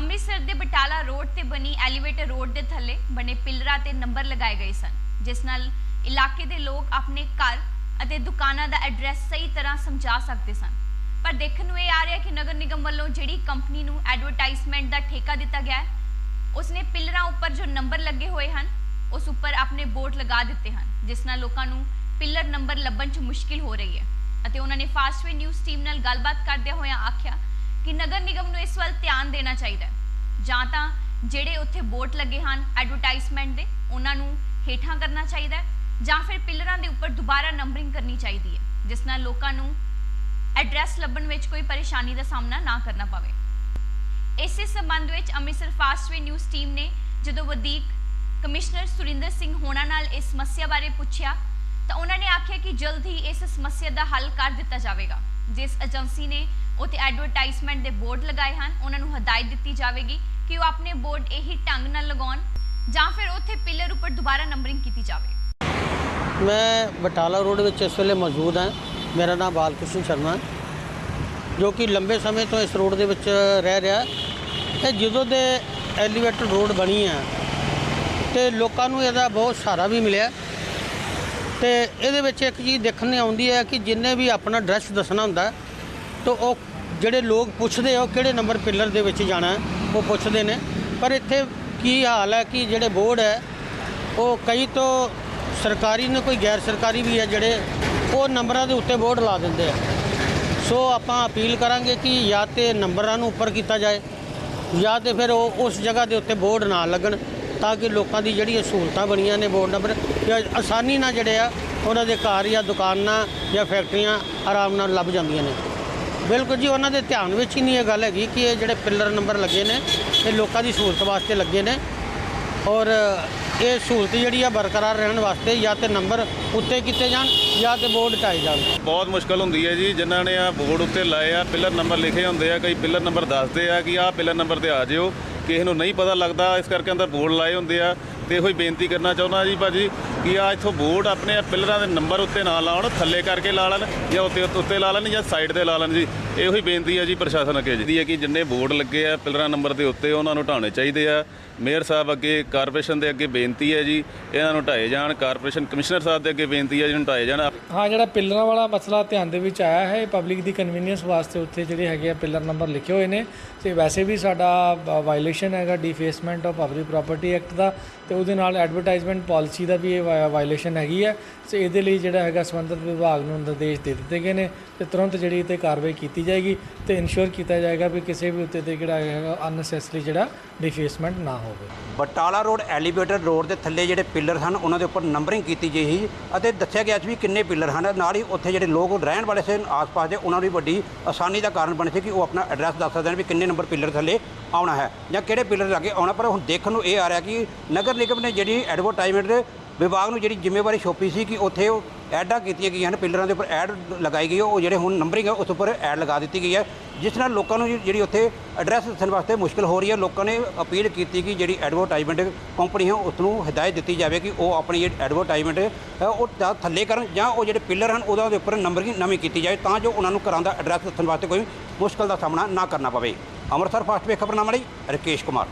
ਅੰਮ੍ਰਿਤਸਰ ਦੇ ਬਟਾਲਾ ਰੋਡ ਤੇ ਬਣੀ ਐਲੀਵੇਟਰ ਰੋਡ ਦੇ ਥੱਲੇ ਬਣੇ ਪਿਲਰਾਂ ਤੇ ਨੰਬਰ ਲਗਾਏ ਗਏ ਸਨ, ਜਿਸ ਨਾਲ ਇਲਾਕੇ ਦੇ ਲੋਕ ਆਪਣੇ ਘਰ ਅਤੇ ਦੁਕਾਨਾਂ ਦਾ ਐਡਰੈਸ ਸਹੀ ਤਰ੍ਹਾਂ ਸਮਝਾ ਸਕਦੇ ਸਨ। ਪਰ ਦੇਖਣ ਨੂੰ ਇਹ ਆ ਰਿਹਾ ਕਿ ਨਗਰ ਨਿਗਮ ਵੱਲੋਂ ਜਿਹੜੀ ਕੰਪਨੀ ਨੂੰ ਐਡਵਰਟਾਈਜ਼ਮੈਂਟ ਦਾ ਠੇਕਾ ਦਿੱਤਾ ਗਿਆ ਹੈ, ਉਸਨੇ ਪਿਲਰਾਂ ਉੱਪਰ ਜੋ ਨੰਬਰ ਲੱਗੇ ਹੋਏ ਹਨ, ਉਸ ਉੱਪਰ ਆਪਣੇ ਬੋਰਡ ਲਗਾ ਦਿੱਤੇ ਹਨ, ਜਿਸ ਨਾਲ ਲੋਕਾਂ ਨੂੰ ਪਿਲਰ ਨੰਬਰ ਲੱਭਣ 'ਚ ਮੁਸ਼ਕਿਲ ਹੋ ਰਹੀ ਹੈ। ਅਤੇ ਉਹਨਾਂ ਨੇ ਫਾਸਟਵੇ ਨਿਊਜ਼ ਟੀਮ ਨਾਲ ਗੱਲਬਾਤ ਕਰਦਿਆਂ ਹੋਇਆ ਆਖਿਆ ਕਿ ਨਗਰ ਨਿਗਮ ਨੂੰ ਇਸ ਵੱਲ ਧਿਆਨ ਦੇਣਾ ਚਾਹੀਦਾ ਹੈ। ਜਾਂ ਤਾਂ ਜਿਹੜੇ ਉੱਥੇ ਬੋਰਡ ਲੱਗੇ ਹਨ ਐਡਵਰਟਾਈਜ਼ਮੈਂਟ ਦੇ, ਉਹਨਾਂ ਨੂੰ ਹੇਠਾਂ ਕਰਨਾ ਚਾਹੀਦਾ ਹੈ, ਜਾਂ ਫਿਰ ਪਿਲਰਾਂ ਦੇ ਉੱਪਰ ਦੁਬਾਰਾ ਨੰਬਰਿੰਗ ਕਰਨੀ ਚਾਹੀਦੀ ਹੈ, ਜਿਸ ਨਾਲ ਲੋਕਾਂ ਨੂੰ ਐਡਰੈਸ ਲੱਭਣ ਵਿੱਚ ਕੋਈ ਪਰੇਸ਼ਾਨੀ ਦਾ ਸਾਹਮਣਾ ਨਾ ਕਰਨਾ ਪਵੇ। ਇਸੇ ਸੰਬੰਧ ਵਿੱਚ ਅੰਮ੍ਰਿਤਸਰ ਫਾਸਟਵੇ ਨਿਊਜ਼ ਟੀਮ ਨੇ ਜਦੋਂ ਵਧੀਕ ਕਮਿਸ਼ਨਰ ਸੁਰਿੰਦਰ ਸਿੰਘ ਹੋਣਾ ਨਾਲ ਇਸ ਸਮੱਸਿਆ ਬਾਰੇ ਪੁੱਛਿਆ, ਤਾਂ ਉਹਨਾਂ ਨੇ ਆਖਿਆ ਕਿ ਜਲਦ ਹੀ ਇਸ ਸਮੱਸਿਆ ਦਾ ਹੱਲ ਕਰ ਦਿੱਤਾ ਜਾਵੇਗਾ, ਜਿਸ ਏਜੰਸੀ ਨੇ ਉੱਥੇ ਐਡਵਰਟਾਈਜ਼ਮੈਂਟ ਦੇ ਬੋਰਡ ਲਗਾਏ ਹਨ ਉਹਨਾਂ ਨੂੰ ਹਦਾਇਤ ਦਿੱਤੀ ਜਾਵੇਗੀ ਕਿ ਉਹ ਆਪਣੇ ਬੋਰਡ ਇਹੀ ਢੰਗ ਨਾਲ ਲਗਾਉਣ ਜਾਂ ਫਿਰ ਉੱਥੇ ਪਿਲਰ ਉੱਪਰ ਦੁਬਾਰਾ ਨੰਬਰਿੰਗ ਕੀਤੀ ਜਾਵੇ। ਮੈਂ ਬਟਾਲਾ ਰੋਡ ਵਿੱਚ ਇਸ ਵੇਲੇ ਮੌਜੂਦ ਹਾਂ। ਮੇਰਾ ਨਾਮ ਬਾਲਕ੍ਰਿਸ਼ਨ ਸ਼ਰਮਾ ਹੈ, ਜੋ ਕਿ ਲੰਬੇ ਸਮੇਂ ਤੋਂ ਇਸ ਰੋਡ ਦੇ ਵਿੱਚ ਰਹਿ ਰਿਹਾ ਤੇ ਜਦੋਂ ਦੇ ਐਲੀਵੇਟਡ ਰੋਡ ਬਣੀ ਹੈ ਤੇ ਲੋਕਾਂ ਨੂੰ ਇਹਦਾ ਬਹੁਤ ਸਹਾਰਾ ਵੀ ਮਿਲਿਆ। ਤੇ ਇਹਦੇ ਵਿੱਚ ਇੱਕ ਚੀਜ਼ ਦੇਖਣ ਨੂੰ ਆਉਂਦੀ ਹੈ ਕਿ ਜਿੰਨੇ ਵੀ ਆਪਣਾ ਐਡਰੈਸ ਦੱਸਣਾ ਹੁੰਦਾ ਤਾਂ ਉਹ ਜਿਹੜੇ ਲੋਕ ਪੁੱਛਦੇ ਆ, ਉਹ ਕਿਹੜੇ ਨੰਬਰ ਪਿੱਲਰ ਦੇ ਵਿੱਚ ਜਾਣਾ ਉਹ ਪੁੱਛਦੇ ਨੇ। ਪਰ ਇੱਥੇ ਕੀ ਹਾਲ ਹੈ, ਕਿ ਜਿਹੜੇ ਬੋਰਡ ਹੈ, ਉਹ ਕਈ ਤੋਂ ਸਰਕਾਰੀ ਨੇ, ਕੋਈ ਗੈਰ ਸਰਕਾਰੀ ਵੀ ਹੈ ਜਿਹੜੇ, ਉਹ ਨੰਬਰਾਂ ਦੇ ਉੱਤੇ ਬੋਰਡ ਲਾ ਦਿੰਦੇ ਆ। ਸੋ ਆਪਾਂ ਅਪੀਲ ਕਰਾਂਗੇ ਕਿ ਜਾਂ ਤੇ ਨੰਬਰਾਂ ਨੂੰ ਉੱਪਰ ਕੀਤਾ ਜਾਏ, ਜਾਂ ਤੇ ਫਿਰ ਉਹ ਉਸ ਜਗ੍ਹਾ ਦੇ ਉੱਤੇ ਬੋਰਡ ਨਾ ਲੱਗਣ, ਤਾਂ ਕਿ ਲੋਕਾਂ ਦੀ ਜਿਹੜੀ ਸਹੂਲਤਾਂ ਬਣੀਆਂ ਨੇ ਬੋਰਡ ਨੰਬਰ, ਜਾਂ ਆਸਾਨੀ ਨਾਲ ਜਿਹੜੇ ਆ, ਉਹਨਾਂ ਦੇ ਘਰ ਜਾਂ ਦੁਕਾਨਾਂ ਜਾਂ ਫੈਕਟਰੀਆਂ ਆਰਾਮ ਨਾਲ ਲੱਭ ਜਾਂਦੀਆਂ ਨੇ। ਬਿਲਕੁਲ ਜੀ, ਉਹਨਾਂ ਦੇ ਧਿਆਨ ਵਿੱਚ ਹੀ ਨਹੀਂ ਇਹ ਗੱਲ ਹੈਗੀ ਕਿ ਇਹ ਜਿਹੜੇ ਪਿਲਰ ਨੰਬਰ ਲੱਗੇ ਨੇ, ਇਹ ਲੋਕਾਂ ਦੀ ਸਹੂਲਤ ਵਾਸਤੇ ਲੱਗੇ ਨੇ। ਔਰ ਇਹ ਸਹੂਲਤ ਜਿਹੜੀ ਆ ਬਰਕਰਾਰ ਰਹਿਣ ਵਾਸਤੇ ਜਾਂ ਤੇ ਨੰਬਰ ਉੱਤੇ ਕੀਤੇ ਜਾਣ ਜਾਂ ਤੇ ਬੋਰਡ ਟਾਏ ਜਾਣ। ਬਹੁਤ ਮੁਸ਼ਕਲ ਹੁੰਦੀ ਹੈ ਜੀ, ਜਿਨ੍ਹਾਂ ਨੇ ਆ ਬੋਰਡ ਉੱਤੇ ਲਾਏ ਆ ਪਿਲਰ ਨੰਬਰ ਲਿਖੇ ਹੁੰਦੇ ਆ, ਕਈ ਪਿਲਰ ਨੰਬਰ ਦੱਸਦੇ ਆ ਕਿ ਆਹ ਪਿਲਰ ਨੰਬਰ ਤੇ ਆ ਜਿਓ। ਕਿਸੇ ਨੂੰ ਨਹੀਂ ਪਤਾ ਲੱਗਦਾ, ਇਸ ਕਰਕੇ ਅੰਦਰ ਬੋਰਡ ਲਾਏ ਹੁੰਦੇ ਆ। ਤੇ ਇਹੋ ਹੀ ਬੇਨਤੀ ਕਰਨਾ ਚਾਹੁੰਦਾ ਜੀ ਭਾਜੀ ਕਿ ਆ ਇੱਥੋਂ ਬੋਰਡ ਆਪਣੇ ਆਹ ਪਿਲਰਾਂ ਦੇ ਨੰਬਰ ਉੱਤੇ ਨਾ ਲਾਉਣ ਥੱਲੇ ਕਰਕੇ ਲਾ ਲੈਣ ਜਾਂ ਉੱਤੇ ਉੱਤੇ ਲਾ ਲੈਣ ਜਾਂ ਸਾਈਡ ਤੇ ਲਾ ਲੈਣ ਜੀ। ਇਹੋ ਹੀ ਬੇਨਤੀ ਹੈ ਜੀ ਪ੍ਰਸ਼ਾਸਨ ਅੱਗੇ ਜੀ। ਹੈ ਕਿ ਜਿੰਨੇ ਬੋਰਡ ਲੱਗੇ ਆ ਪਿਲਰਾਂ ਨੰਬਰ ਦੇ ਉੱਤੇ ਉਹਨਾਂ ਨੂੰ ਢਾਉਣੇ ਚਾਹੀਦੇ ਆ। ਮੇਅਰ ਸਾਹਿਬ ਅੱਗੇ ਕਾਰਪੋਰੇਸ਼ਨ ਦੇ ਅੱਗੇ ਬੇਨਤੀ ਹੈ ਜੀ। ਇਹਨਾਂ ਨੂੰ ਢਾਏ ਜਾਣ ਕਾਰਪੋਰੇਸ਼ਨ ਕਮਿਸ਼ਨਰ ਸਾਹਿਬ ਦੇ ਅੱਗੇ ਬੇਨਤੀ ਹੈ ਜੀ ਇਹਨੂੰ ਢਾਏ ਜਾਣ। ਹਾਂ ਜਿਹੜਾ ਪਿੱਲਰਾਂ ਵਾਲਾ ਮਸਲਾ ਧਿਆਨ ਦੇ ਵਿੱਚ ਆਇਆ ਹੈ ਪਬਲਿਕ ਦੀ ਕਨਵੀਨੀਅੰਸ ਵਾਸਤੇ ਉੱਥੇ ਜਿਹੜੇ ਹੈਗੇ ਆ ਪਿੱਲਰ ਨੰਬਰ ਲਿਖੇ ਹੋਏ ਨੇ। ਤੇ ਵੈਸੇ ਵੀ ਸਾਡਾ ਵਾਇਲੇਸ਼ਨ ਹੈਗਾ defacement of public property act ਦਾ ਤੇ ਉਹਦੇ ਨਾਲ ਐਡਵਰਟਾਈਜ਼ਮੈਂਟ ਪਾਲਿਸੀ ਦਾ ਵੀ ਇਹ ਵਾਇਲੇਸ਼ਨ ਹੈਗੀ ਹੈ ਤੇ ਇਹਦੇ ਲਈ ਜਿਹੜਾ ਹੈਗਾ ਸੰਬੰਧਿਤ ਵਿਭਾਗ ਨੂੰ ਨਿਰਦੇਸ਼ ਦੇ ਦਿੱਤੇ ਗਏ ਨੇ ਤੇ ਤੁਰੰਤ ਜਿਹੜੀ ਤੇ ਕਾਰਵਾਈ ਕੀਤੀ ਜਾਏਗੀ ਤੇ ਇਨਸ਼ੋਰ ਕੀਤਾ ਜਾਏਗਾ ਵੀ ਕਿਸੇ ਵੀ ਉੱਤੇ ਤੇ ਜਿਹੜਾ ਹੈਗਾ ਅਨਨੈਸੈਸਰੀ ਜਿਹੜਾ ਡਿਫੇਸਮੈਂਟ ਨਾ ਹੋਵੇ। ਬਟਾਲਾ ਰੋਡ ਐਲੀਵੇਟਰ ਰੋਡ ਦੇ ਥੱਲੇ ਜਿਹੜੇ ਪਿੱਲਰ ਹਨ, ਉਹਨਾਂ ਦੇ ਉੱਪਰ ਨੰਬਰਿੰਗ ਕੀਤੀ ਗਈ ਸੀ ਅਤੇ ਦੱਸਿਆ ਗਿਆ ਸੀ ਵੀ ਕਿੰਨੇ ਪਿੱਲਰ ਹਨ। ਨਾਲ ਹੀ ਉੱਥੇ ਜਿਹੜੇ ਲੋਕ ਰਹਿਣ ਵਾਲੇ ਸਨ ਆਸ-ਪਾਸ ਦੇ, ਉਹਨਾਂ ਨੂੰ ਵੀ ਵੱਡੀ ਆਸਾਨੀ ਦਾ ਕਾਰਨ ਬਣੇ ਸੀ ਕਿ ਉਹ ਆਪਣਾ ਐਡਰੈਸ ਦੱਸ ਸਕਦੇ ਹਨ ਵੀ ਕਿੰਨੇ ਨੰਬਰ ਪਿੱਲਰ ਥੱਲੇ ਆਉਣਾ ਹੈ ਜਾਂ ਕਿਹੜੇ ਪਿੱਲਰ ਲਾਗੇ ਆਉਣਾ। ਪਰ ਹੁਣ ਦੇਖਣ ਨੂੰ ਇਹ ਆ ਰਿਹਾ ਕਿ ਨਗਰ ਨਿਗਮ ਨੇ ਜਿਹੜੀ ਐਡਵਰਟਾਈਜ਼ਮੈਂਟ ਦੇ ਵਿਭਾਗ ਨੂੰ ਜਿਹੜੀ ਜ਼ਿੰਮੇਵਾਰੀ ਸੌਂਪੀ ਸੀ ਕਿ ਉੱਥੇ ਉਹ ਐਡਾਂ ਕੀਤੀਆਂ ਗਈਆਂ ਹਨ, ਪਿੱਲਰਾਂ ਦੇ ਉੱਪਰ ਐਡ ਲਗਾਈ ਗਈ ਉਹ ਜਿਹੜੇ ਹੁਣ ਨੰਬਰਿੰਗ ਹੈ, ਉਸ ਉੱਪਰ ਐਡ ਲਗਾ ਦਿੱਤੀ ਗਈ ਹੈ। ਜਿਸ ਨਾਲ ਲੋਕਾਂ ਨੂੰ ਜਿਹੜੀ ਉੱਥੇ ਐਡਰੈਸ ਦੱਸਣ ਵਾਸਤੇ ਮੁਸ਼ਕਲ ਹੋ ਰਹੀ ਹੈ, ਲੋਕਾਂ ਨੇ ਅਪੀਲ ਕੀਤੀ ਕਿ ਜਿਹੜੀ ਐਡਵਰਟਾਈਜ਼ਮੈਂਟ ਕੰਪਨੀ ਹੈ, ਉਸ ਨੂੰ ਹਦਾਇਤ ਦਿੱਤੀ ਜਾਵੇ ਕਿ ਉਹ ਆਪਣੀ ਜਿਹੜੀ ਐਡਵਰਟਾਈਜ਼ਮੈਂਟ ਹੈ, ਉਹ ਜਾਂ ਥੱਲੇ ਕਰਨ ਜਾਂ ਉਹ ਜਿਹੜੇ ਪਿਲਰ ਹਨ, ਉਹਦਾ ਦੇ ਉੱਪਰ ਨੰਬਰਿੰਗ ਨਵੀਂ ਕੀਤੀ ਜਾਵੇ ਤਾਂ ਜੋ ਉਹਨਾਂ ਨੂੰ ਘਰਾਂ ਦਾ ਐਡਰੈਸ ਦੱਸਣ ਵਾਸਤੇ ਕੋਈ ਮੁਸ਼ਕਲ ਦਾ ਸਾਹਮਣਾ ਨਾ ਕਰਨਾ ਪਵੇ। ਅੰਮ੍ਰਿਤਸਰ ਫਾਸਟ ਵੇ ਖਬਰਨਾਮਾ ਲਈ ਰਕੇਸ਼ ਕੁਮਾਰ।